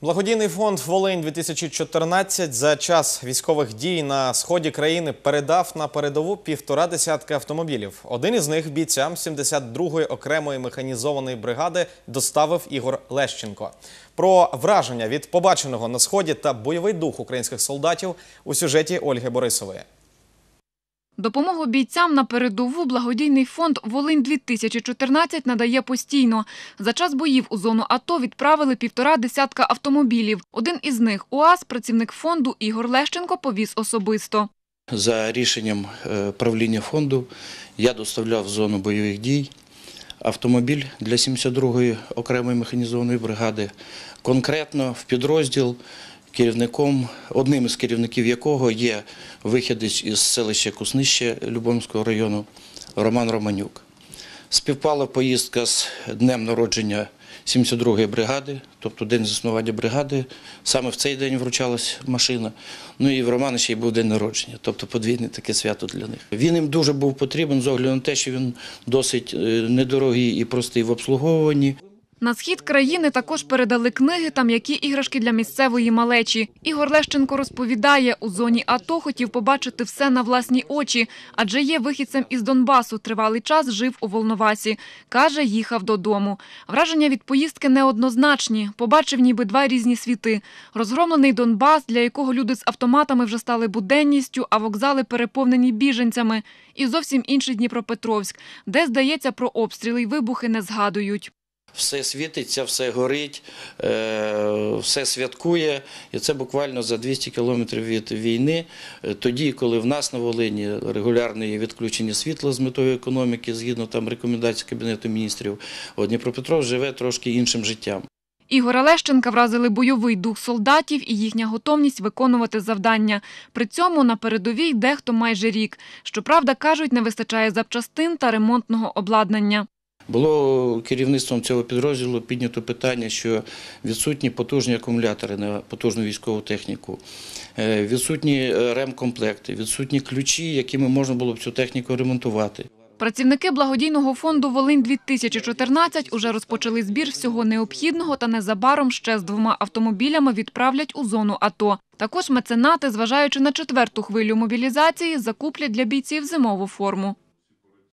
Благодійний фонд Волинь 2014 за час військових дій на сході країни передав на передову півтора десятки автомобілів. Один із них бійцям 72-ї окремої механізованої бригади доставив Ігор Лещенко. Про враження від побаченого на сході та бойовий дух українських солдатів у сюжеті Ольги Борисової. Допомогу бійцям на передову благодійний фонд «Волинь-2014» надає постійно. За час боїв у зону АТО відправили півтора десятка автомобілів. Один із них – УАЗ, працівник фонду Ігор Лещенко повіз особисто. За рішенням е, правління фонду я доставляв в зону бойових дій автомобіль для 72-ї окремої механізованої бригади, конкретно в підрозділ керівником, одним із керівників якого є вихідець із селища Куснище Любомського району Роман Романюк. Співпала поїздка з днем народження 72-ї бригади, тобто день заснування бригади. Саме в цей день вручалась машина. Ну і в Романа ще й був день народження, тобто подвійне таке свято для них. Він їм дуже був потрібен з огляду на те, що він досить е, недорогий і простий в обслуговуванні. На схід країни також передали книги та м'які іграшки для місцевої малечі. Ігор Лещенко розповідає, у зоні АТО хотів побачити все на власні очі, адже є вихідцем із Донбасу, тривалий час жив у Волновасі. Каже, їхав додому. Враження від поїздки неоднозначні. Побачив ніби два різні світи. Розгромлений Донбас, для якого люди з автоматами вже стали буденністю, а вокзали переповнені біженцями. І зовсім інший Дніпропетровськ, де, здається, про обстріли й вибухи не згадують. Все світиться, все горить, е, все святкує. І це буквально за 200 кілометрів від війни. Е, Тоді, коли в нас на Волині регулярно є відключення світла з метою економіки, згідно там рекомендацій Кабінету міністрів, Дніпропетров живе трошки іншим життям. Ігора Лещенка вразили бойовий дух солдатів і їхня готовність виконувати завдання. При цьому на передовій дехто майже рік. Щоправда, кажуть, не вистачає запчастин та ремонтного обладнання. Було керівництвом цього підрозділу піднято питання, що відсутні потужні акумулятори на потужну військову техніку, е, відсутні е, ремкомплекти, відсутні ключі, якими можна було б цю техніку ремонтувати. Працівники благодійного фонду «Волинь-2014» уже розпочали збір всього необхідного та незабаром ще з двома автомобілями відправлять у зону АТО. Також меценати, зважаючи на четверту хвилю мобілізації, закуплять для бійців зимову форму.